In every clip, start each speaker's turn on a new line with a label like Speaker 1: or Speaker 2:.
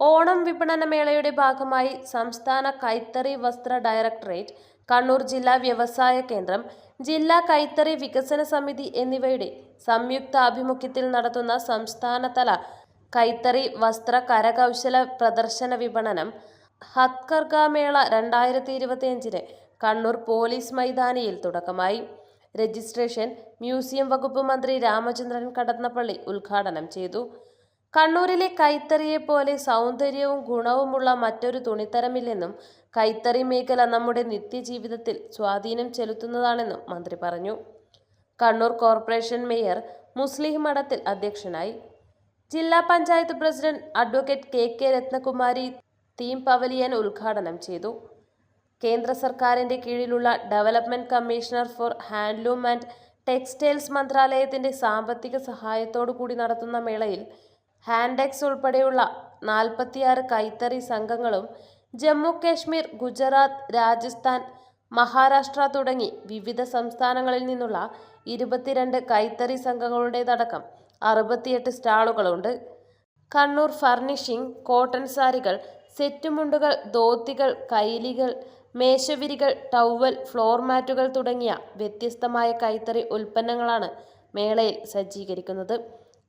Speaker 1: ഓണം വിപണന മേളയുടെ ഭാഗമായി സംസ്ഥാന കൈത്തറി വസ്ത്ര ഡയറക്ടറേറ്റ് കണ്ണൂർ ജില്ലാ വ്യവസായ കേന്ദ്രം ജില്ലാ കൈത്തറി വികസന സമിതി എന്നിവയുടെ സംയുക്ത ആഭിമുഖ്യത്തിൽ നടത്തുന്ന സംസ്ഥാനതല കൈത്തറി വസ്ത്ര കരകൗശല പ്രദർശന വിപണനം ഹത്കർഗ മേള രണ്ടായിരത്തി ഇരുപത്തിയഞ്ചിന് കണ്ണൂർ പോലീസ് മൈതാനിയിൽ തുടക്കമായി. രജിസ്ട്രേഷൻ മ്യൂസിയം വകുപ്പ് മന്ത്രി രാമചന്ദ്രൻ കടന്നപ്പള്ളി ഉദ്ഘാടനം ചെയ്തു. കണ്ണൂരിലെ കൈത്തറിയെപ്പോലെ സൗന്ദര്യവും ഗുണവുമുള്ള മറ്റൊരു തുണിത്തരമില്ലെന്നും കൈത്തറി മേഖല നമ്മുടെ നിത്യജീവിതത്തിൽ സ്വാധീനം ചെലുത്തുന്നതാണെന്നും മന്ത്രി പറഞ്ഞു. കണ്ണൂർ കോർപ്പറേഷൻ മേയർ മുസ്ലിം മഠത്തിൽ അധ്യക്ഷനായി. ജില്ലാ panchayat president advocate K K Ratnakumari theme pavilion ഉദ്ഘാടനം ചെയ്തു. കേന്ദ്ര സർക്കാരിന്റെ കീഴിലുള്ള development commissioner for handloom and textiles മന്ത്രാലയത്തിന്റെ സാമ്പത്തിക സഹായത്തോടു കൂടി നടത്തുന്ന മേളയിൽ ഹാൻഡെക്സ് ഉൾപ്പെടെയുള്ള നാൽപ്പത്തിയാറ് കൈത്തറി സംഘങ്ങളും ജമ്മു കാശ്മീർ ഗുജറാത്ത് രാജസ്ഥാൻ മഹാരാഷ്ട്ര തുടങ്ങി വിവിധ സംസ്ഥാനങ്ങളിൽ നിന്നുള്ള ഇരുപത്തിരണ്ട് കൈത്തറി സംഘങ്ങളുടേതടക്കം അറുപത്തിയെട്ട് സ്റ്റാളുകളുണ്ട്. കണ്ണൂർ ഫർണിഷിംഗ് കോട്ടൺ സാരികൾ സെറ്റുമുണ്ടുകൾ ധോത്തികൾ കൈലികൾ മേശവിരികൾ ടവൽ ഫ്ലോർ മാറ്റുകൾ തുടങ്ങിയ വ്യത്യസ്തമായ കൈത്തറി ഉൽപ്പന്നങ്ങളാണ് മേളയിൽ സജ്ജീകരിക്കുന്നത്.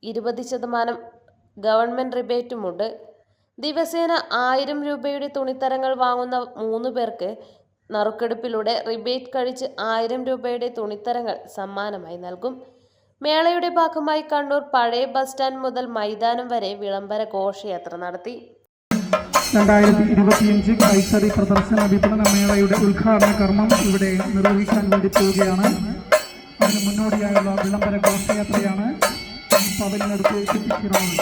Speaker 1: ഇരുപത് ശതമാനം ഗവൺമെന്റ് റിബേറ്റുമുണ്ട്. ദിവസേന ആയിരം രൂപയുടെ തുണിത്തരങ്ങൾ വാങ്ങുന്ന മൂന്ന് പേർക്ക് നറുക്കെടുപ്പിലൂടെ റിബേറ്റ് കഴിച്ച് ആയിരം രൂപയുടെ തുണിത്തരങ്ങൾ സമ്മാനമായി നൽകും. മേളയുടെ ഭാഗമായി കണ്ണൂർ പഴയ ബസ് സ്റ്റാൻഡ് മുതൽ മൈതാനം വരെ വിളംബര ഘോഷയാത്ര നടത്തി.
Speaker 2: രണ്ടായിരത്തി ഇരുപത്തിയഞ്ച് പ്രദർശന വിപണന മേളയുടെ ഉദ്ഘാടന കർമ്മം ഇവിടെ നിർവഹിക്കാൻ വേണ്ടി പോവുകയാണ്. അതിന് മുന്നോടിയായുള്ള വിളംബര ഘോഷയാത്രയാണ് പവലിനടുത്ത് എത്തിച്ചിരുന്നത്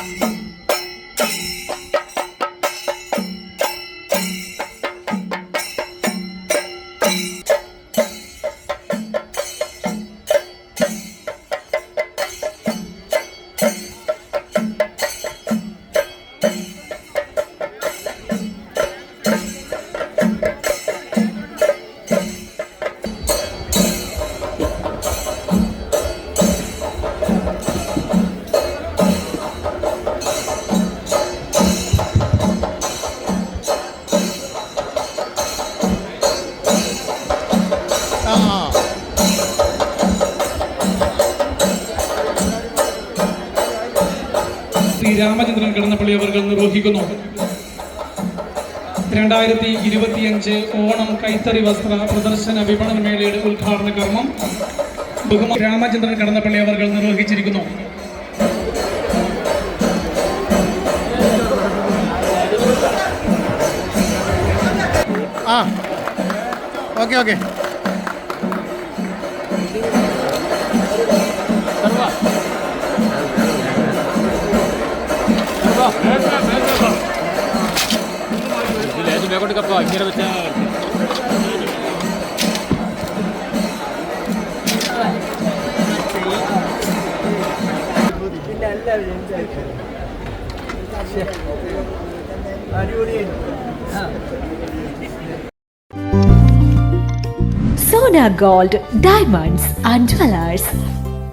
Speaker 3: രാമചന്ദ്രൻ കടന്നപ്പള്ളി അവർ നിർവഹിക്കുന്നു. രണ്ടായിരത്തി ഇരുപത്തിയഞ്ച് ഓണം കൈത്തറി വസ്ത്ര പ്രദർശന വിപണന മേളയുടെ ഉദ്ഘാടന കർമ്മം ബഹുമാ രാമചന്ദ്രൻ കടന്നപ്പള്ളി അവർ നിർവഹിച്ചിരിക്കുന്നു.
Speaker 4: ആ ഓക്കെ ഓക്കെ.
Speaker 5: മേക്കോട്ട് കപ്പോ ഇങ്ങനെ വെച്ചാൽ
Speaker 6: Sona gold diamonds and jewellers